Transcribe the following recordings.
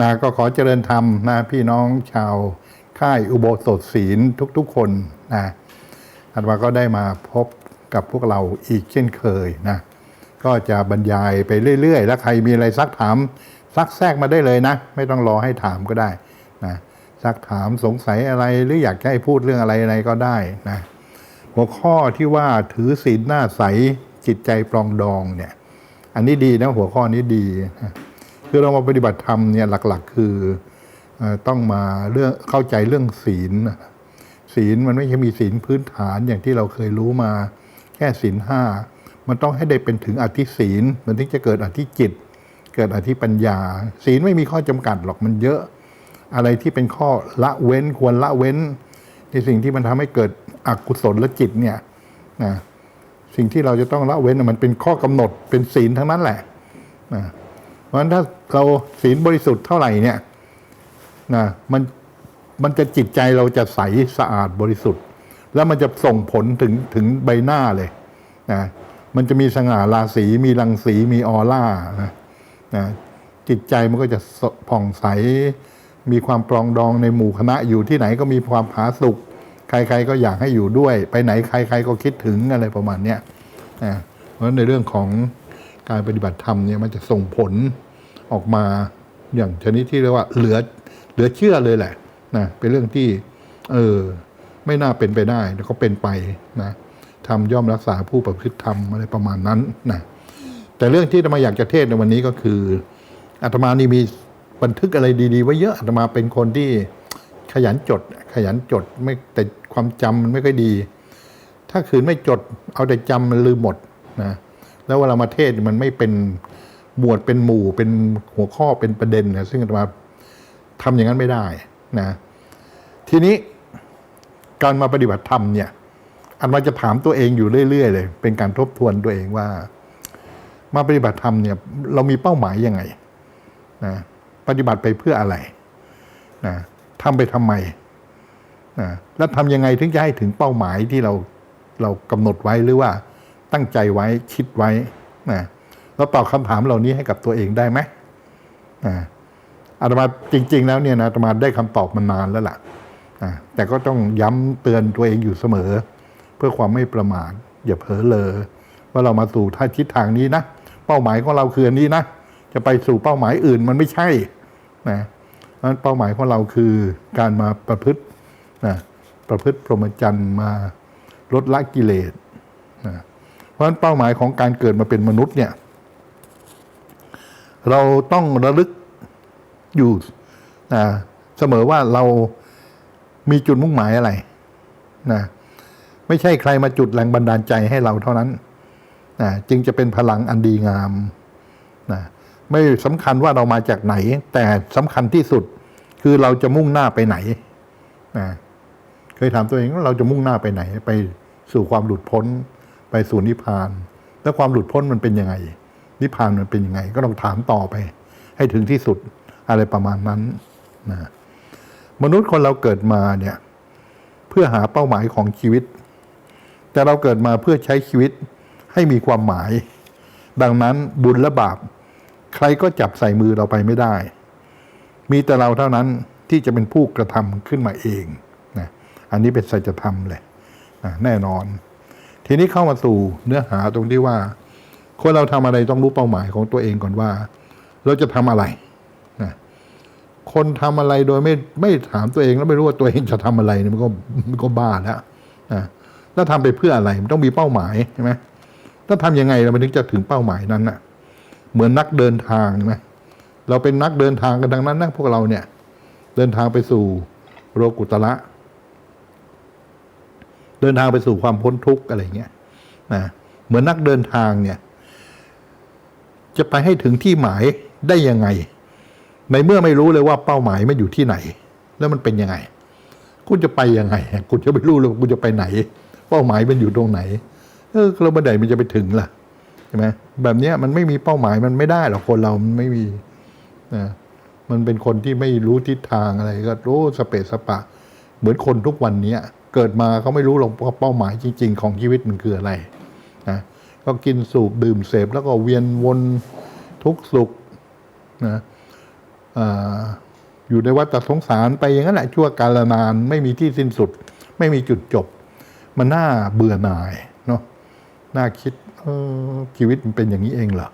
นะก็ขอเจริญธรรมนะพี่น้องชาวค่ายอุโบสถศีลทุกๆคนนะอาตมาก็ได้มาพบกับพวกเราอีกเช่นเคยนะก็จะบรรยายไปเรื่อย ๆ แล้วใครมีอะไรซักถาม ซักแทรกมาได้เลยนะ ไม่ต้องรอให้ถามก็ได้นะซักถามสงสัยอะไรหรืออยากให้พูดเรื่องอะไรอะไรก็ได้นะหัวข้อที่ว่าถือศีลหน้าใสจิตใจปลองดองเนี่ย อันนี้ดีนะหัวข้อนี้ดีนะ คือเรามาปฏิบัติธรรมเนี่ยหลักๆ คือต้องมาเรื่องเข้าใจเรื่องศีล ศีลมันไม่ใช่มีศีลพื้นฐานอย่างที่เราเคยรู้มา แค่ศีลห้ามันต้องให้ได้เป็นถึงอธิศีล มันถึงจะเกิดอธิจิต เกิดอธิปัญญา ศีลไม่มีข้อจำกัดหรอกมันเยอะ อะไรที่เป็นข้อละเว้นควรละเว้น ในสิ่งที่มันทำให้เกิดอกุศลและจิตเนี่ยนะสิ่งที่เราจะต้องละเว้นมันเป็นข้อกำหนดเป็นศีลทั้งนั้นแหละนะ ราะฉะนั้นถ้าเราศีลบริสุทธิ์เท่าไหร่เนี่ยนะมันมันจะจิตใจเราจะใสสะอาดบริสุทธิ์ แล้วมันจะส่งผลถึงถึงใบหน้าเลยนะมันจะมีสง่าราศีมีรังสีมีออร่านะนะจิตใจมันก็จะผ่องใส มีความปรองดองในหมู่คณะอยู่ที่ไหนก็มีความผาสุกใคร ๆ ก็อยากให้อยู่ด้วย ไปไหนใคร ๆ ก็คิดถึงอะไรประมาณเนี้ยนะเพราะฉะนั้นในเรื่องของการปฏิบัติธรรมเนี่ยมันจะส่งผล ออกมาอย่างชนิดที่เรียกว่าเหลือเหลือเชื่อเลยแหละนะเป็นเรื่องที่ เออ ไม่น่าเป็นไปได้แล้วก็เป็นไปนะทำย่อมรักษาผู้ประพฤติธรรมอะไรประมาณนั้นนะแต่เรื่องที่อาตมาอยากจะเทศในวันนี้ก็คืออาตมานี่มีบันทึกอะไรดีๆไว้เยอะอาตมาเป็นคนที่ขยันจด ขยันจดไม่แต่ความจำมันไม่ค่อยดี ถ้าขืนไม่จด เอาแต่จำมันลืมหมดนะแล้วเวลามาเทศมันไม่เป็น หมวดเป็นหมู่เป็นหัวข้อเป็นประเด็นนะซึ่งอาตมาทำอย่างนั้นไม่ได้นะ ทีนี้การมาปฏิบัติธรรมเนี่ยอันมาจะถามตัวเองอยู่เรื่อยๆเลย เป็นการทบทวนตัวเองว่า มาปฏิบัติธรรมเนี่ย เรามีเป้าหมายยังไงนะปฏิบัติไปเพื่ออะไรนะทำไปทำไมนะแล้วทำยังไงถึงจะให้ถึงเป้าหมายที่เราเรากำหนดไว้หรือว่าตั้งใจไว้คิดไว้นะ เราตอบคำถามเหล่านี้ให้กับตัวเองได้ไหมนะอาตมาจริง ๆ แล้วเนี่ยนะอาตมาได้คำตอบมานานแล้วล่ะอะแต่ก็ต้องย้ำเตือนตัวเองอยู่เสมอ เพื่อความไม่ประมาทอย่าเผลอเลอว่าเรามาสู่ท่าทิศทางนี้นะเป้าหมายของเราคืออันนี้นะจะไปสู่เป้าหมายอื่นมันไม่ใช่นะเพราะฉะนั้นเป้าหมายของเราคือการมาประพฤตินะประพฤติพรหมจรรย์มาลดละกิเลสนะเพราะฉะนั้นเป้าหมายของการเกิดมาเป็นมนุษย์เนี่ย เราต้องระลึกอยู่นะเสมอว่าเรามีจุดมุ่งหมายอะไรนะไม่ใช่ใครมาจุดแรงบันดาลใจให้เราเท่านั้นนะจึงจะเป็นพลังอันดีงามนะไม่สำคัญว่าเรามาจากไหน แต่สำคัญที่สุดคือเราจะมุ่งหน้าไปไหนนะเคยถามตัวเองว่าเราจะมุ่งหน้าไปไหน ไปสู่ความหลุดพ้น ไปสู่นิพพาน แล้วความหลุดพ้นมันเป็นยังไง นิพพานมันเป็นยังไง ก็ต้องถามต่อไป ให้ถึงที่สุดอะไรประมาณนั้นนะมนุษย์คนเราเกิดมาเนี่ยเพื่อหาเป้าหมายของชีวิต แต่เราเกิดมาเพื่อใช้ชีวิตให้มีความหมาย ดังนั้นบุญและบาป ใครก็จับใส่มือเราไปไม่ได้ มีแต่เราเท่านั้นที่จะเป็นผู้กระทำขึ้นมาเองนะอันนี้เป็นสัจธรรมเลยนะแน่นอน ทีนี้เข้ามาสู่เนื้อหาตรงที่ว่า คนเราทำอะไรต้องรู้เป้าหมายของตัวเองก่อนว่า เราจะทำอะไรนะคนทำอะไรโดยไม่ไม่ถามตัวเองแล้วไม่รู้ว่าตัวเองจะทำอะไรเนี่ยมันก็มันก็บ้าแล้วนะแล้วทำไปเพื่ออะไรมันต้องมีเป้าหมายใช่ไหมถ้าทำยังไงเราถึงจะถึงเป้าหมายนั้นน่ะ เหมือนนักเดินทางใช่ไหมเราเป็นนักเดินทางกันดังนั้นนะพวกเราเนี่ย เดินทางไปสู่โลกุตระเดินทางไปสู่ความพ้นทุกข์อะไรเงี้ยนะเหมือนนักเดินทางเนี่ย จะไปให้ถึงที่หมายได้ยังไง ในเมื่อไม่รู้เลยว่าเป้าหมายไมันอยู่ที่ไหน แล้วมันเป็นยังไง คุณจะไปยังไงคุณจะไม่รู้เลยว่าคุณจะไปไหน เป้าหมายมันอยู่ตรงไหนเออแล้วบันไดมันจะไปถึงล่ะใช่ไหมแบบนี้มันไม่มีเป้าหมายมันไม่ได้หรอกคนเรามันไม่มีนะมันเป็นคนที่ไม่รู้ทิศทางอะไรก็รู้สเปซสปะ เหมือนคนทุกวันเนี้ยเกิดมาเขาไม่รู้หรอกว่าเป้าหมายจริง ๆ ของชีวิตมันคืออะไร ก็กินสูบดื่มเสพแล้วก็เวียนวนทุกสุขนะอยู่ในวัฏสงสารไปอย่างนั้นแหละชั่วกาลนานไม่มีที่สิ้นสุด ไม่มีจุดจบ มันน่าเบื่อหน่ายเนาะน่าคิดเออชีวิตมันเป็นอย่างนี้เองเหรอ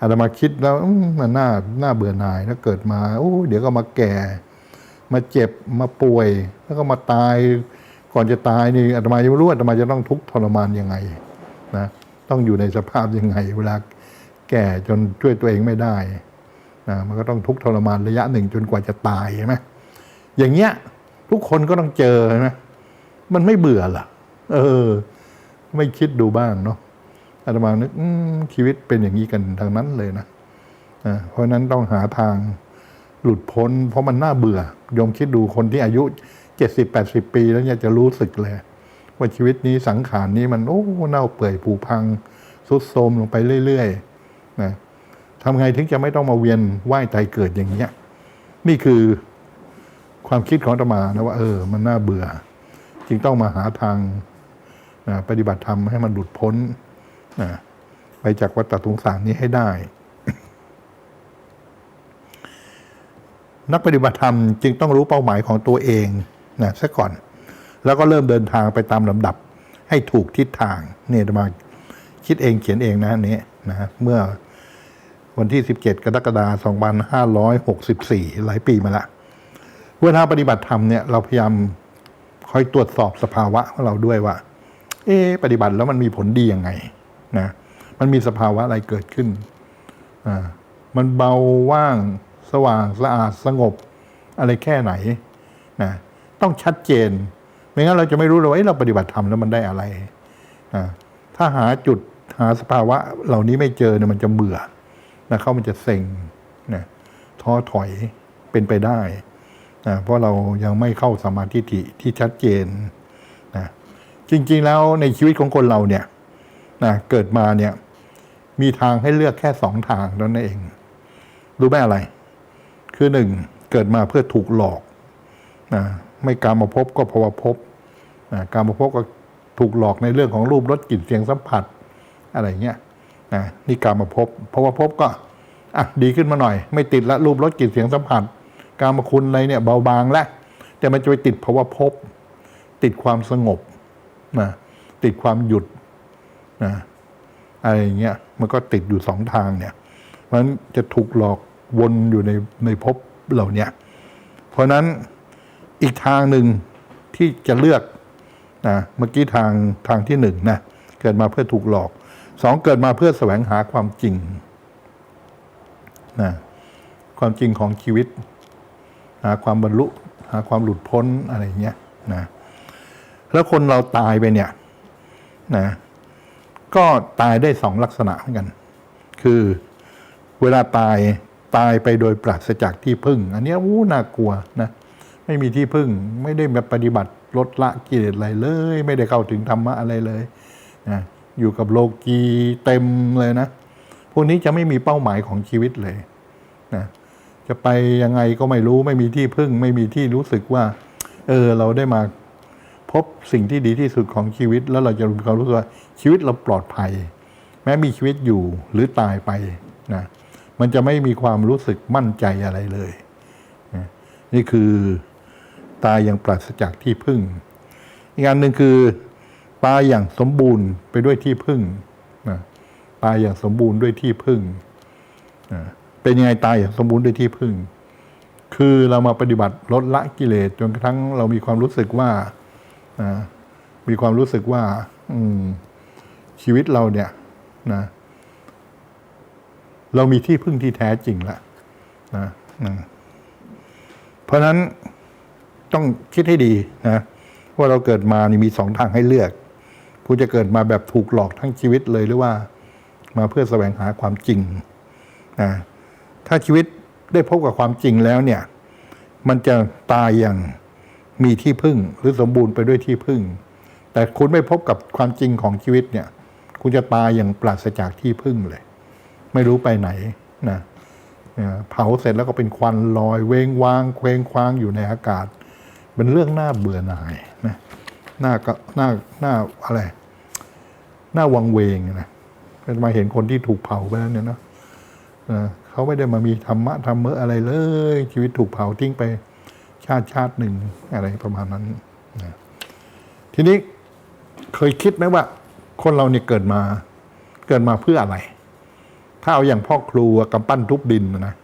อาตมาคิดแล้วมันน่าน่าเบื่อหน่ายแล้วเกิดมาโอ้เดี๋ยวก็มาแก่ มาเจ็บมาป่วย แล้วก็มาตาย ก่อนจะตายนี่อาตมายังไม่รู้อาตมาจะต้องทุกข์ทรมานยังไง นะ ต้องอยู่ในสภาพยังไง เวลาแก่จนช่วยตัวเองไม่ได้นะมันก็ต้องทุกข์ทรมานระยะหนึ่งจนกว่าจะตายใช่ไหมอย่างเงี้ยทุกคนก็ต้องเจอใช่ไหมมันไม่เบื่อเหรอเออ ไม่คิดดูบ้างเนาะอาตมานึกชีวิตเป็นอย่างนี้กันทางนั้นเลยนะอ่าเพราะฉะนั้นต้องหาทางหลุดพ้น เพราะมันน่าเบื่อโยมคิดดูคนที่อายุเจ็ดสิบแปดสิบปีแล้วเนี่ยจะรู้สึกเลย ว่าชีวิตนี้สังขารนี้มันโอ้เน่าเปื่อยผุพังสุดโทมลงไปเรื่อยๆนะทำไงถึงจะไม่ต้องมาเวียนว่ายตายเกิดอย่างเงี้ยนี่คือความคิดของตมานะว่า เออ มันน่าเบื่อ จึงต้องมาหาทางนะปฏิบัติธรรมให้มันหลุดพ้นนะไปจากวัฏสงสารนี้ให้ได้ นักปฏิบัติธรรมจึงต้องรู้เป้าหมายของตัวเองนะซะก่อน แล้วก็เริ่มเดินทางไปตามลำดับ ให้ถูกทิศทางเนี่ยมาคิดเองเขียนเองนะนี้นะเมื่อวันที่ 17 กรกฎาคม2564 หลายปีมาละเวลาปฏิบัติธรรมเนี่ยเราพยายามคอยตรวจสอบสภาวะของเราด้วยว่า เอ๊ปฏิบัติแล้วมันมีผลดียังไงนะมันมีสภาวะอะไรเกิดขึ้นอ่ามันเบาว่างสว่างสะอาดสงบอะไรแค่ไหนนะต้องชัดเจน ไม่งั้นเราจะไม่รู้เลยว่าเอ๊ะเราปฏิบัติธรรมแล้วมันได้อะไรนะถ้าหาจุดหาสภาวะเหล่านี้ไม่เจอเนี่ยมันจะเบื่อนะเขามันจะเซ็งนะท้อถอยเป็นไปได้นะเพราะเรายังไม่เข้าสมาธิที่ที่ชัดเจนนะจริง ๆ แล้วในชีวิตของคนเราเนี่ยนะเกิดมาเนี่ยมีทางให้เลือกแค่สองทางเท่านั้นเอง รู้ไหมอะไร คือหนึ่งเกิดมาเพื่อถูกหลอกนะไม่การมาพบก็ภาวะพบ การมาพบก็ถูกหลอกในเรื่องของรูปรสกลิ่นเสียงสัมผัสอะไรเงี้ยนะนี่การมาพบภาวะพบก็อะดีขึ้นมาหน่อย ไม่ติดละรูปรสกลิ่นเสียงสัมผัส การมาคุณอะไรเนี่ยเบาบางแล้วแต่มันจะไปติดภาะวะพบ ติดความสงบนะติดความหยุดนะอะไรเงี้ยมันก็ติดอยู่สองทางเนี่ยเพราะฉะนั้นจะถูกหลอกวนอยู่ในในภพเหล่านี้เพราะนั้นอีกทางหนึ่งที่จะเลือก นะเมื่อกี้ทางทางที่หนึ่งนะเกิดมาเพื่อถูกหลอกสองเกิดมาเพื่อแสวงหาความจริงนะความจริงของชีวิต หาความบรรลุ หาความหลุดพ้นอะไรเงี้ยนะแล้วคนเราตายไปเนี่ยนะก็ตายได้สองลักษณะเหมือนกัน คือเวลาตายตายไปโดยปราศจากที่พึ่ง อันนี้ยอู้น่ากลัวนะไม่มีที่พึ่งไม่ได้มาปฏิบัติ ลดละกิเลสอะไรเลย ไม่ได้เข้าถึงธรรมะอะไรเลยนะอยู่กับโลกีเต็มเลยนะ พวกนี้จะไม่มีเป้าหมายของชีวิตเลยนะจะไปยังไงก็ไม่รู้ไม่มีที่พึ่ง ไม่มีที่รู้สึกว่า เออเราได้มาพบสิ่งที่ดีที่สุดของชีวิต แล้วเราจะมีความรู้สึกว่าชีวิตเราปลอดภัย แม้มีชีวิตอยู่หรือตายไปนะมันจะไม่มีความรู้สึกมั่นใจอะไรเลย นี่คือ ตายอย่างปราศจากที่พึ่ง อีกอันหนึ่งคือ ตายอย่างสมบูรณ์ไปด้วยที่พึ่งนะตายอย่างสมบูรณ์ด้วยที่พึ่งนะเป็นยังไงตายอย่างสมบูรณ์ด้วยที่พึ่ง คือเรามาปฏิบัติลดละกิเลสจนกระทั่งเรามีความรู้สึกว่านะมีความรู้สึกว่า อืม ชีวิตเราเนี่ย นะเรามีที่พึ่งที่แท้จริงแล้วนะนะเพราะนั้น ต้องคิดให้ดีนะว่าเราเกิดมานี่มีสองทางให้เลือกคุณจะเกิดมาแบบถูกหลอกทั้งชีวิตเลยหรือว่า มาเพื่อแสวงหาความจริงนะถ้าชีวิตได้พบกับความจริงแล้วเนี่ย มันจะตายอย่างมีที่พึ่งหรือสมบูรณ์ไปด้วยที่พึ่ง แต่คุณไม่พบกับความจริงของชีวิตเนี่ย คุณจะตายอย่างปราศจากที่พึ่งเลย ไม่รู้ไปไหนนะเผาเสร็จแล้วก็เป็นควันลอยเวงวาง เคว้งคว้างอยู่ในอากาศ เป็นเรื่องน่าเบื่อหน่ายนะน่าก็น่าน่าอะไรน่าวังเวงนะเป็นมาเห็นคนที่ถูกเผาไปแล้วเนี่ยนะนะเขาไม่ได้มามีธรรมะธรรมเมออะไรเลย ชีวิตถูกเผาทิ้งไปชาติชาติหนึ่งอะไรประมาณนั้นนะทีนี้เคยคิดไหมว่า คนเราเนี่ยเกิดมาเกิดมาเพื่ออะไร ถ้าเอาอย่างพ่อครูอะกำปั้นทุบดินนะ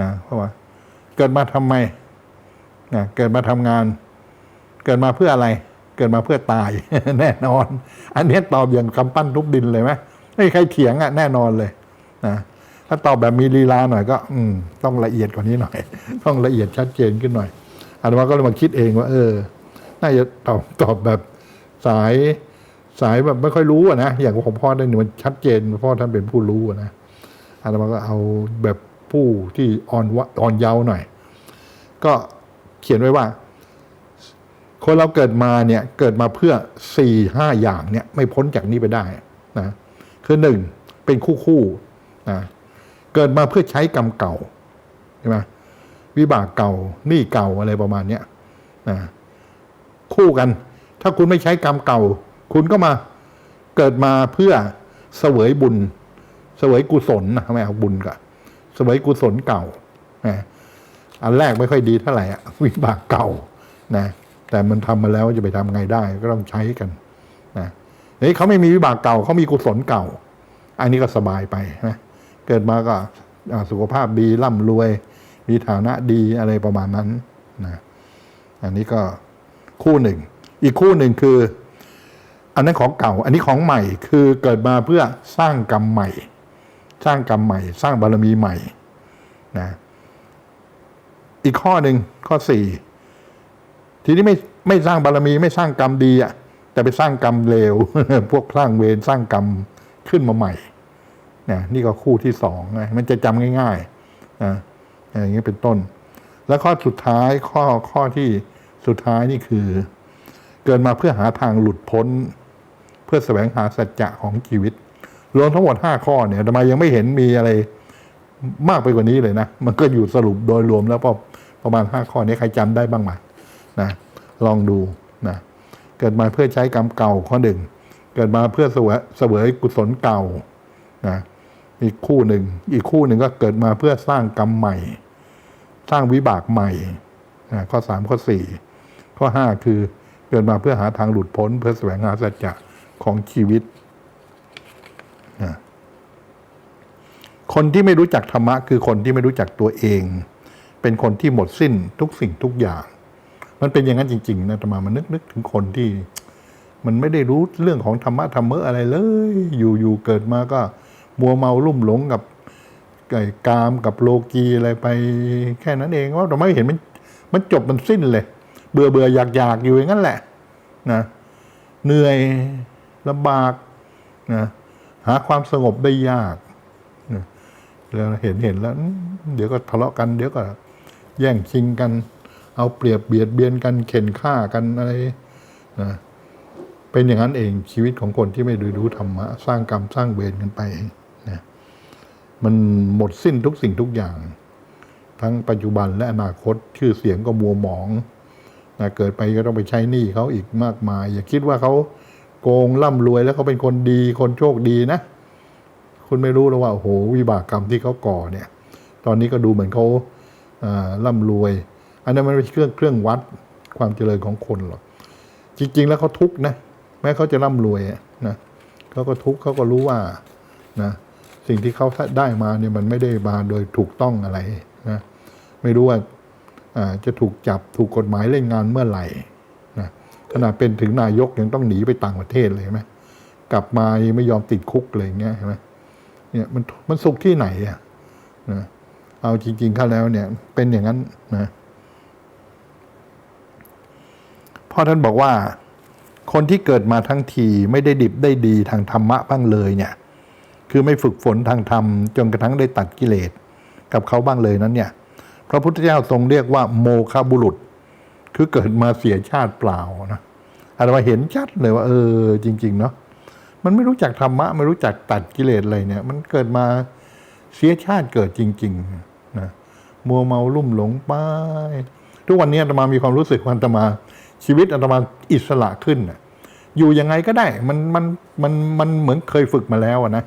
นะเพราะว่า เกิดมาทำไม นะเกิดมาทำงาน เกิดมาเพื่ออะไร เกิดมาเพื่อตาย แน่นอน อันนี้ตอบอย่างกำปั้นทุบดินเลยไหมไม่ใครเถียงอะแน่นอนเลยนะถ้าตอบแบบมีลีลาหน่อยก็ อืม ต้องละเอียดกว่านี้หน่อย ต้องละเอียดชัดเจนขึ้นหน่อยอาตมาก็เลยมาคิดเองว่า เออ น่าจะตอบตอบแบบสายสายแบบไม่ค่อยรู้อะนะอย่างของพ่อได้เนี่ยมันชัดเจนพ่อท่านเป็นผู้รู้อะนะอาตมาก็เอาแบบผู้ที่อ่อนวะอ่อนเยาว์หน่อย ก็ เขียนไว้ว่า คนเราเกิดมาเนี่ยเกิดมาเพื่อสี่ห้าอย่างเนี่ยไม่พ้นจากนี้ไปได้นะคือหนึ่งเป็นคู่คู่นะเกิดมาเพื่อใช้กรรมเก่าใช่ไหมวิบากเก่าหนี้เก่าอะไรประมาณเนี้ยนะคู่กัน ถ้าคุณไม่ใช้กรรมเก่า คุณก็มาเกิดมาเพื่อเสวยบุญ เสวยกุศลนะไม่เอาบุญกับเสวยกุศลเก่านะ อันแรกไม่ค่อยดีเท่าไหร่อวิบากเก่านะแต่มันทำมาแล้วจะไปทำไงได้ก็ต้องใช้กันนะเฮ้ยเขาไม่มีวิบากเก่าเขามีกุศลเก่า อันนี้ก็สบายไปนะเกิดมาก็สุขภาพดีร่ำรวย มีฐานะดีอะไรประมาณนั้นนะอันนี้ก็คู่หนึ่ง อีกคู่หนึ่งคือ อันนั้นของเก่า อันนี้ของใหม่คือเกิดมาเพื่อสร้างกรรมใหม่ สร้างกรรมใหม่ สร้างบารมีใหม่นะ อีกข้อหนึ่งข้อสี่ทีนี้ไม่ไม่สร้างบารมีไม่สร้างกรรมดีอะแต่ไปสร้างกรรมเลวพวกสร้างเวรสร้างกรรมขึ้นมาใหม่นะนี่ก็คู่ที่สองนะมันจะจำง่ายๆนะอย่างนี้เป็นต้น แล้วข้อสุดท้ายข้อข้อที่สุดท้ายนี่คือ เกิดมาเพื่อหาทางหลุดพ้น เพื่อแสวงหาสัจจะของชีวิต รวมทั้งหมดห้าข้อเนี่ยทำไมยังไม่เห็นมีอะไรมากไปกว่านี้เลยนะ มันก็อยู่สรุปโดยรวมแล้วพอ ประมาณห้าข้อนี้ใครจำได้บ้างไหมนะลองดูนะเกิดมาเพื่อใช้กรรมเก่าข้อหนึ่งเกิดมาเพื่อเสวยเสวยกุศลเก่านะอีกคู่หนึ่งอีกคู่หนึ่งก็เกิดมาเพื่อสร้างกรรมใหม่ สร้างวิบากใหม่นะข้อสามข้อสี่ข้อห้าคือเกิดมาเพื่อหาทางหลุดพ้น เพื่อแสวงหาสัจจะของชีวิตนะคนที่ไม่รู้จักธรรมะคือคนที่ไม่รู้จักตัวเอง เป็นคนที่หมดสิ้นทุกสิ่งทุกอย่าง มันเป็นอย่างนั้นจริงๆนะธรรมามันนึกนึกถึงคนที่ มันไม่ได้รู้เรื่องของธรรมะธรรมะอะไรเลย อยู่ๆเกิดมาก็มัวเมาลุ่มหลงกับไก่กามกับโลกีอะไรไป แค่นั้นเองว่าเราไม่เห็นมันมันจบมันสิ้นเลย เบื่อเบื่ออยากอยากอยู่อย่างนั้นแหละนะเหนื่อยลำบากนะหาความสงบได้ยากนะแล้วเห็นเห็นแล้ว เดี๋ยวก็ทะเลาะกันเดี๋ยวก็ แย่งชิงกัน เอาเปรียบเบียดเบียนกันเข็นฆ่ากันอะไรนะเป็นอย่างนั้นเองชีวิตของคนที่ไม่ดูรู้ธรรมะสร้างกรรมสร้างเวรกันไปนะมันหมดสิ้นทุกสิ่งทุกอย่าง ทั้งปัจจุบันและอนาคตชื่อเสียงก็มัวหมองนะเกิดไปก็ต้องไปใช้หนี้เขาอีกมากมาย อย่าคิดว่าเขาโกงร่ำรวยแล้วเขาเป็นคนดีคนโชคดีนะ คุณไม่รู้หรอกว่าโอ้โหวิบากกรรมที่เขาก่อเนี่ย ตอนนี้ก็ดูเหมือนเขา ร่ำรวย อันนั้นมันไม่ใช่เครื่องเครื่องวัดความเจริญของคนหรอกจริง ๆ แล้วเขาทุกข์นะ แม้เขาจะร่ำรวยนะเขาก็ทุกข์เขาก็รู้ว่านะสิ่งที่เขาได้มาเนี่ยมันไม่ได้มาโดยถูกต้องอะไรนะไม่รู้ว่าอ่าจะถูกจับถูกกฎหมายเล่นงานเมื่อไหร่นะขนาดเป็นถึงนายกยังต้องหนีไปต่างประเทศเลยไหมกลับมาไม่ยอมติดคุกเลยอย่างเงี้ยใช่ไหมเนี่ยมันมันสุขที่ไหนอะนะ เอาจริงๆเข้าแล้วเนี่ย เป็นอย่างนั้นนะพ่อท่านบอกว่า คนที่เกิดมาทั้งทีไม่ได้ดิบได้ดีทางธรรมะบ้างเลยเนี่ย คือไม่ฝึกฝนทางธรรม จนกระทั่งได้ตัดกิเลสกับเขาบ้างเลยนั้นเนี่ย พระพุทธเจ้าทรงเรียกว่า โมฆะบุรุษ คือเกิดมาเสียชาติเปล่านะอาตมาเห็นชัดเลยว่า เออ จริง ๆ เนาะมันไม่รู้จักธรรมะ ไม่รู้จักตัดกิเลสอะไรเนี่ย มันเกิดมาเสียชาติเกิดจริง ๆ มัวเมาลุ่มหลงไป ทุกวันนี้อาตมามีความรู้สึกว่าอาตมาชีวิตอาตมาอิสระขึ้นนะอยู่ยังไงก็ได้ มันมันมันมันเหมือนเคยฝึกมาแล้วนะ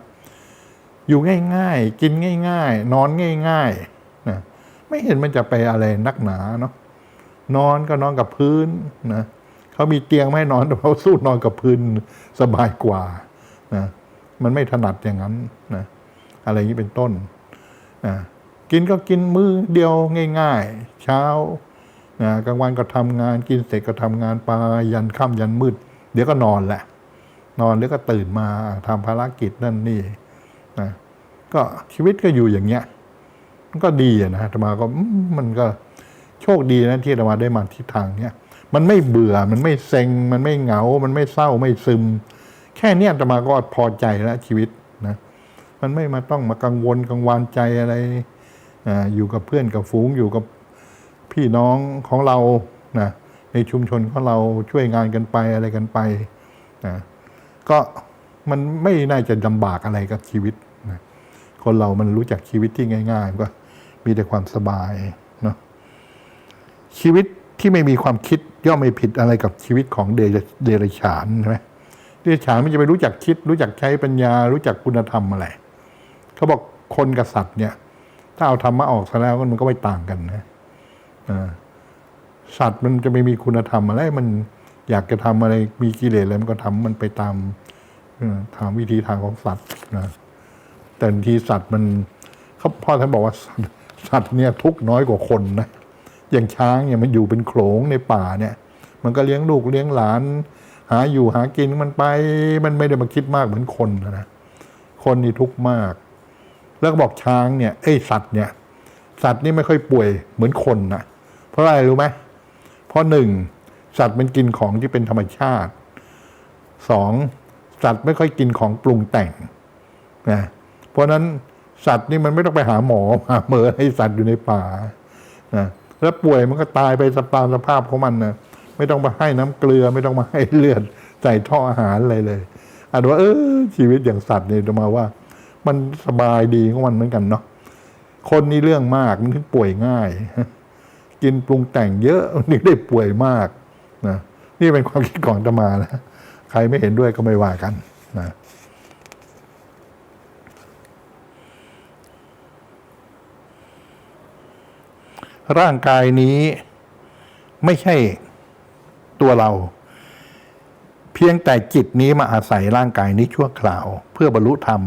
อยู่ง่ายๆ กินง่าย ๆ นอนง่ายๆนะไม่เห็นมันจะไปอะไรนักหนาเนาะนอนก็นอนกับพื้นนะเขามีเตียงไม่ให้นอนแต่เขาสู้นอนกับพื้นสบายกว่านะมันไม่ถนัดอย่างนั้นนะอะไรอย่างนี้เป็นต้นนะ กินก็กินมื้อเดียวง่าย ๆ เช้านะกลางวันก็ทำงานกินเสร็จก็ทำงานไปยันค่ำยันมืด เดี๋ยวก็นอนแหละ นอนแล้วก็ตื่นมาทำภารกิจนั่นนี่นะก็ชีวิตก็อยู่อย่างเงี้ยมันก็ดีนะอาตมาก็มันก็โชคดีนะที่อาตมาได้มาทิศทางเนี้ยมันไม่เบื่อมันไม่เซ็ง มันไม่เหงา มันไม่เศร้าไม่ซึม แค่เนี้ยอาตมาก็พอใจแล้วชีวิตนะมันไม่มาต้องมากังวลกังวานใจอะไร อยู่กับเพื่อนกับฝูงอยู่กับพี่น้องของเรานะในชุมชนของเราช่วยงานกันไปอะไรกันไปนะก็มันไม่น่าจะลำบากอะไรกับชีวิตนะคนเรามันรู้จักชีวิตที่ง่าย ๆ ก็มีแต่ความสบายเนาะชีวิตที่ไม่มีความคิดย่อมไม่ผิดอะไรกับชีวิตของเดรเดรัจฉานใช่ไหมเดรัจฉานมันจะไปรู้จักคิด รู้จักใช้ปัญญา รู้จักคุณธรรมอะไรเขาบอกคนกับสัตว์เนี่ย ถ้าเอาธรรมะออกซะแล้วมันก็ไม่ต่างกันนะสัตว์มันจะไม่มีคุณธรรมอะไรมันอยากจะทำอะไรมีกิเลสอะไรมันก็ทำมันไปตามทางวิธีทางของสัตว์นะแต่บางทีสัตว์มันเขาพ่อท่านบอกว่าสัตว์สัตว์เนี่ยทุกน้อยกว่าคนนะอย่างช้างเนี่ยมันอยู่เป็นโขลงในป่าเนี่ย มันก็เลี้ยงลูกเลี้ยงหลาน หาอยู่หากินมันไป มันไม่ได้มาคิดมากเหมือนคนนะคนนี่ทุกข์มาก แล้วก็บอกช้างเนี่ยเอ้สัตว์เนี่ย สัตว์นี่ไม่ค่อยป่วยเหมือนคนนะเพราะอะไรรู้ไหมเพราะหนึ่งสัตว์มันกินของที่เป็นธรรมชาติสองสัตว์ไม่ค่อยกินของปรุงแต่งนะเพราะนั้นสัตว์นี่มันไม่ต้องไปหาหมอหาเมอให้สัตว์อยู่ในป่านะแล้วป่วยมันก็ตายไปสตามสภาพของมันนะไม่ต้องมาให้น้ำเกลือ ไม่ต้องมาให้เลือดใส่ท่ออาหารอะไรเลยอันว่าเออชีวิตอย่างสัตว์เนี่ยจะมาว่า มันสบายดีของมันเหมือนกันเนาะคนนี่เรื่องมากมันถึงป่วยง่าย กินปรุงแต่งเยอะมันถึงได้ป่วยมากนะนี่เป็นความคิดของตมานะใครไม่เห็นด้วยก็ไม่ว่ากันนะร่างกายนี้ไม่ใช่ตัวเรา เพียงแต่จิตนี้มาอาศัยร่างกายนี้ชั่วคราว เพื่อบรรลุธรรม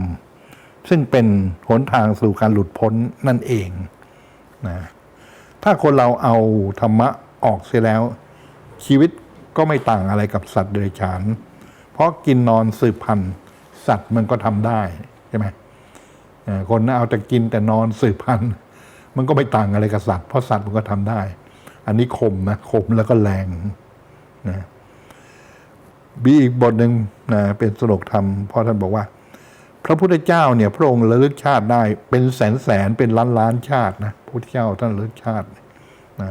ซึ่งเป็นหนทางสู่การหลุดพ้นนั่นเองนะถ้าคนเราเอาธรรมะออกเสียแล้ว ชีวิตก็ไม่ต่างอะไรกับสัตว์เดรัจฉาน เพราะกินนอนสืบพันธุ์สัตว์มันก็ทำได้ใช่ไหมคนเอาแต่กินแต่นอนสืบพันธุ์มันก็ไม่ต่างอะไรกับสัตว์เพราะสัตว์มันก็ทำได้ อันนี้คมนะคมแล้วก็แรงนะมีอีกบทหนึ่งนะเป็นสโลกธรรมเพราะท่านบอกว่า พระพุทธเจ้าเนี่ยพระองค์ระลึกชาติได้เป็นแสนแสนเป็นล้านล้านชาตินะพระพุทธเจ้าท่านระลึกชาตินะ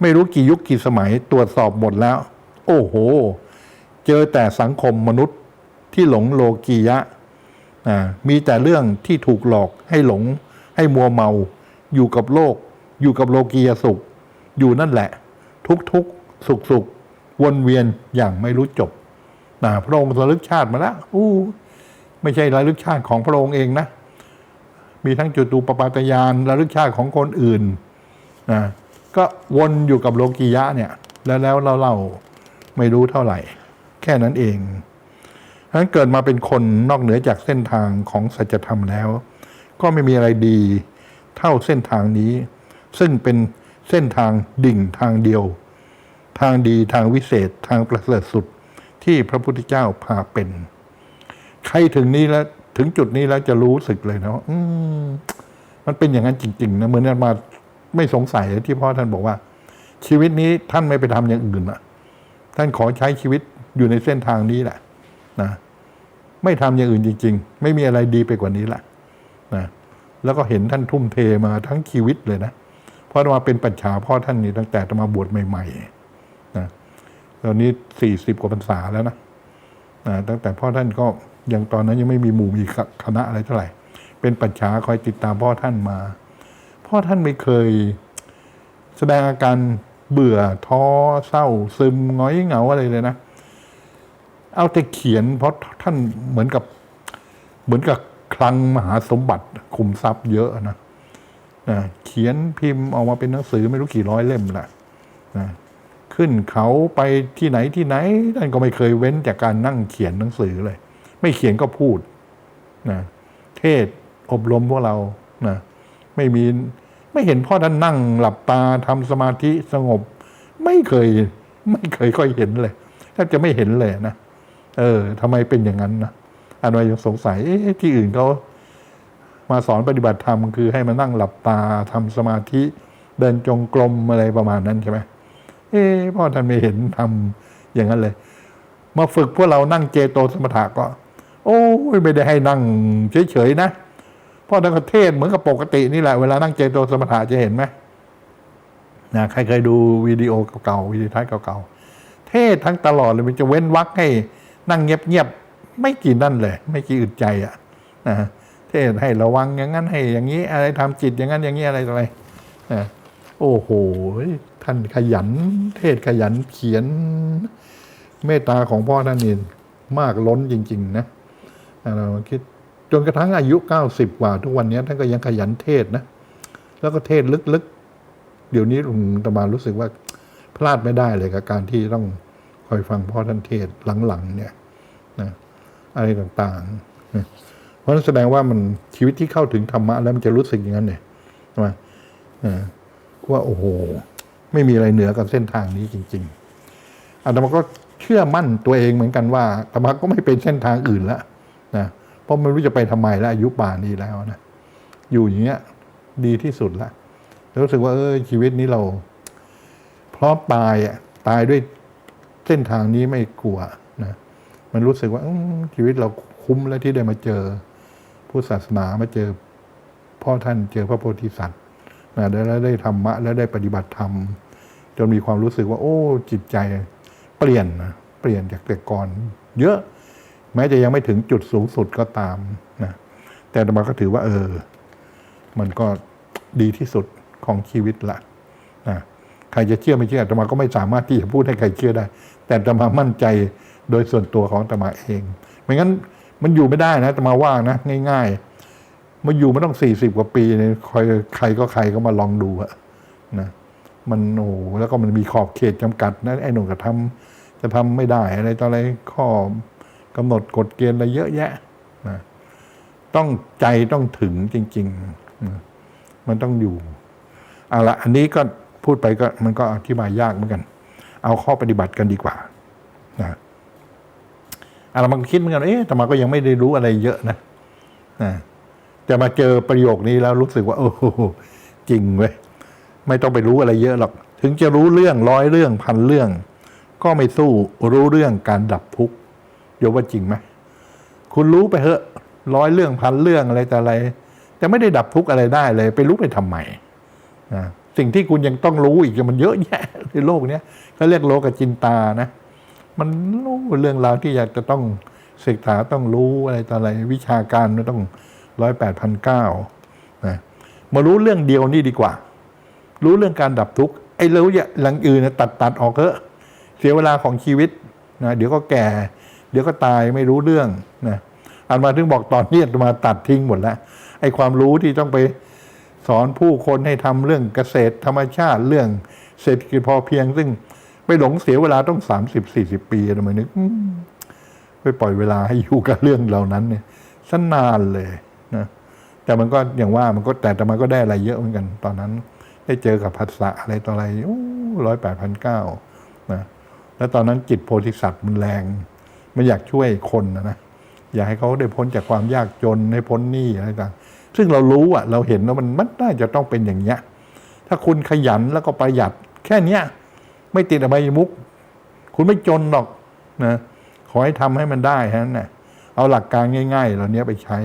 ไม่รู้กี่ยุคกี่สมัยตรวจสอบหมดแล้ว โอ้โห เจอแต่สังคมมนุษย์ที่หลงโลกียะมีแต่เรื่องที่ถูกหลอกให้หลงให้มัวเมา อยู่กับโลก อยู่กับโลกียสุข อยู่นั่นแหละ ทุกทุกสุขสุขวนเวียนอย่างไม่รู้จบนะพระองค์ระลึกชาติมาแล้วอู้ ไม่ใช่ระลึกชาติของพระองค์เองนะ มีทั้งจุตูปปาตยานระลึกชาติของคนอื่นนะก็วนอยู่กับโลกียะเนี่ย แล้วแล้วเราเราไม่รู้เท่าไหร่ แค่นั้นเองฉะนั้นเกิดมาเป็นคนนอกเหนือจากเส้นทางของสัจธรรมแล้ว ก็ไม่มีอะไรดีเท่าเส้นทางนี้ ซึ่งเป็นเส้นทางดิ่งทางเดียว ทางดีทางวิเศษทางประเสริฐสุดที่พระพุทธเจ้าพาเป็น ใครถึงนี้แล้ว ถึงจุดนี้แล้วจะรู้สึกเลยนะว่าอืมมันเป็นอย่างนั้นจริงๆนะเหมือนกันมาไม่สงสัยที่พ่อท่านบอกว่า ชีวิตนี้ท่านไม่ไปทำอย่างอื่นนะท่านขอใช้ชีวิตอยู่ในเส้นทางนี้แหละนะไม่ทำอย่างอื่นจริง ๆ ไม่มีอะไรดีไปกว่านี้ละนะแล้วก็เห็นท่านทุ่มเทมาทั้งชีวิตเลยนะเพราะมาเป็นปัจฉาพ่อท่านนี่ตั้งแต่มาบวชใหม่ๆนะตอนนี้สี่สิบกว่าพรรษาแล้วนะนะตั้งแต่พ่อท่านก็ อยังตอนนั้นยังไม่มีหมู่มีคณะอะไรเท่าไหร่ เป็นปัจฉาคอยติดตามพ่อท่านมา พ่อท่านไม่เคย แสดงอาการเบื่อท้อเศร้า ซึมหงอยเหงาอะไรเลยนะ เอาแต่เขียนเพราะท่านเหมือนกับเหมือนกับคลังมหาสมบัติคุมทรัพย์เยอะนะนะเขียนพิมพ์ออกมาเป็นหนังสือไม่รู้กี่ร้อยเล่มละนะขึ้นเขาไปที่ไหนที่ไหนท่านก็ไม่เคยเว้นจากการนั่งเขียนหนังสือเลย ไม่เขียนก็พูดนะเทศอบรมพวกเรานะไม่มีไม่เห็นพ่อท่านนั่งหลับตาทำสมาธิสงบ ไม่เคย ไม่เคยค่อยเห็นเลยแทบจะไม่เห็นเลยนะเออทำไมเป็นอย่างนั้นนะอันวายังสงสัยเอ๊ะที่อื่นเขามาสอนปฏิบัติธรรมคือให้มานั่งหลับตาทำสมาธิเดินจงกรมอะไรประมาณนั้นใช่ไหมเอ๊พ่อท่านไม่เห็นทำอย่างนั้นเลย มาฝึกพวกเรานั่งเจโตสมถะก็ โอ้ยไม่ได้ให้นั่งเฉยๆนะพ่อท่านก็เทศเหมือนกับปกตินี่แหละเวลานั่งเจโตสมถะจะเห็นไหมนะใครเคยดูวิดีโอเก่าๆวิดีโอท้ายเก่าๆเทศทั้งตลอดเลยมันจะเว้นวรรคให้ นั่งเงียบๆไม่กี่นั่นเลย ไม่กี่อึดใจอะนะเทศให้ระวังอย่างนั้นให้อย่างนี้ อะไรทำจิตอย่างนั้นอย่างนี้อะไรอะไรนะโอ้โหท่านขยัน เทศขยันเขียน เมตตาของพ่อท่านนี่มากล้นจริง ๆ นะ เราคิดจนกระทั่งอายุเก้าสิบกว่า ทุกวันนี้ท่านก็ยังขยันเทศนะ แล้วก็เทศลึกๆ เดี๋ยวนี้ผมตมารู้สึกว่าพลาดไม่ได้เลยกับการที่ต้องคอยฟังพ่อท่านเทศหลังๆ เนี่ยนะอะไรต่างๆ เพราะนั้นแสดงว่ามันชีวิตที่เข้าถึงธรรมะแล้วมันจะรู้สึกอย่างนั้นเนี่ยใช่ไหมอ่าว่าโอ้โห ไม่มีอะไรเหนือกับเส้นทางนี้จริง ๆอาตมาก็เชื่อมั่นตัวเองเหมือนกันว่าอาตมาก็ไม่เป็นเส้นทางอื่นแล้วนะ เพราะไม่รู้จะไปทำไมแล้วอายุป่านนี้แล้วนะอยู่อย่างเงี้ย ดีที่สุดละแล้วรู้สึกว่า เออชีวิตนี้เราพร้อมตายอะตายด้วยเส้นทางนี้ไม่กลัวนะมันรู้สึกว่าชีวิตเราคุ้มแล้วที่ได้มาเจอผู้ศาสนามาเจอพ่อท่านเจอพระโพธิสัตว์นะแล้วได้ธรรมะ แล้วได้ปฏิบัติธรรม จนมีความรู้สึกว่า โอ้ จิตใจเปลี่ยนนะเปลี่ยนจากแต่ก่อน เยอะ แม้จะยังไม่ถึงจุดสูงสุดก็ตามนะแต่อาตมาก็ถือว่า เออ มันก็ดีที่สุดของชีวิตละนะใครจะเชื่อไม่เชื่ออาตมาก็ไม่สามารถที่จะพูดให้ใครเชื่อได้ แต่อาตมามั่นใจโดยส่วนตัวของอาตมาเองไม่งั้นมันอยู่ไม่ได้นะอาตมาว่านะ ง่าย ๆ มาอยู่มาต้องสี่สิบกว่าปีเนี่ยคอยใครก็ใครก็มาลองดูอะนะมันโอ้แล้วก็มันมีขอบเขตจำกัดนะไอ้หนุ่มก็ทำจะทำไม่ได้อะไรต่ออะไรข้อ กำหนดกฎเกณฑ์อะไรเยอะแยะนะต้องใจต้องถึงจริงๆนะมันต้องอยู่เอาละอันนี้ก็พูดไปก็มันก็อธิบายยากเหมือนกัน เอาข้อปฏิบัติกันดีกว่านะอะไรมันคิดเหมือนกันเอ๊ะแต่มาก็ยังไม่ได้รู้อะไรเยอะนะนะแต่มาเจอประโยคนี้แล้วรู้สึกว่า โอ้โหจริงเว้ยไม่ต้องไปรู้อะไรเยอะหรอก ถึงจะรู้เรื่องร้อยเรื่องพันเรื่อง ก็ไม่สู้รู้เรื่องการดับทุกข์ โยว่าจริงไหมคุณรู้ไปเถอะร้อยเรื่องพันเรื่องอะไรแต่อะไร แต่ไม่ได้ดับทุกข์อะไรได้เลย ไปรู้ไปทำไมนะสิ่งที่คุณยังต้องรู้อีกมันเยอะแยะในโลกเนี้ยเขาเรียกโลกจินตานะ มันรู้เรื่องราวที่อยากจะต้องศึกษาต้องรู้อะไรต่ออะไรวิชาการมันต้องร้อยแปดพันเก้านะมารู้เรื่องเดียวนี่ดีกว่า รู้เรื่องการดับทุกข์ไอ้รู้อย่างหลังอื่นนะตัดตัดออกเถอะเสียเวลาของชีวิตนะเดี๋ยวก็แก่ เดี๋ยวก็ตายไม่รู้เรื่องนะอันมาถึงบอกตอนนี้อาตมาตัดทิ้งหมดแล้วไอ้ความรู้ที่ต้องไปสอนผู้คนให้ทำเรื่องเกษตรธรรมชาติเรื่องเศรษฐกิจพอเพียง ซึ่งไปหลงเสียเวลาต้องสามสิบสี่สิบปีทำไมนึกไปปล่อยเวลาให้อยู่กับเรื่องเหล่านั้นเนี่ยสนานเลยนะแต่มันก็อย่างว่ามันก็แต่แต่มันก็ได้อะไรเยอะเหมือนกัน ตอนนั้น ได้เจอกับภาษาอะไรต่ออะไรร้อยแปดพันเก้านะแล้วตอนนั้นจิตโพธิสัตว์มันแรง มันอยากช่วยคนนะนะอยากให้เขาได้พ้นจากความยากจนให้พ้นหนี้อะไรต่างซึ่งเรารู้อะเราเห็นว่ามันมันน่าจะต้องเป็นอย่างเงี้ยถ้าคุณขยันแล้วก็ประหยัด แค่เนี้ยไม่ติดอบายมุกคุณไม่จนหรอกนะขอให้ทำให้มันได้ฮะนะเอาหลักการง่าย ๆ เหล่านี้ไปใช้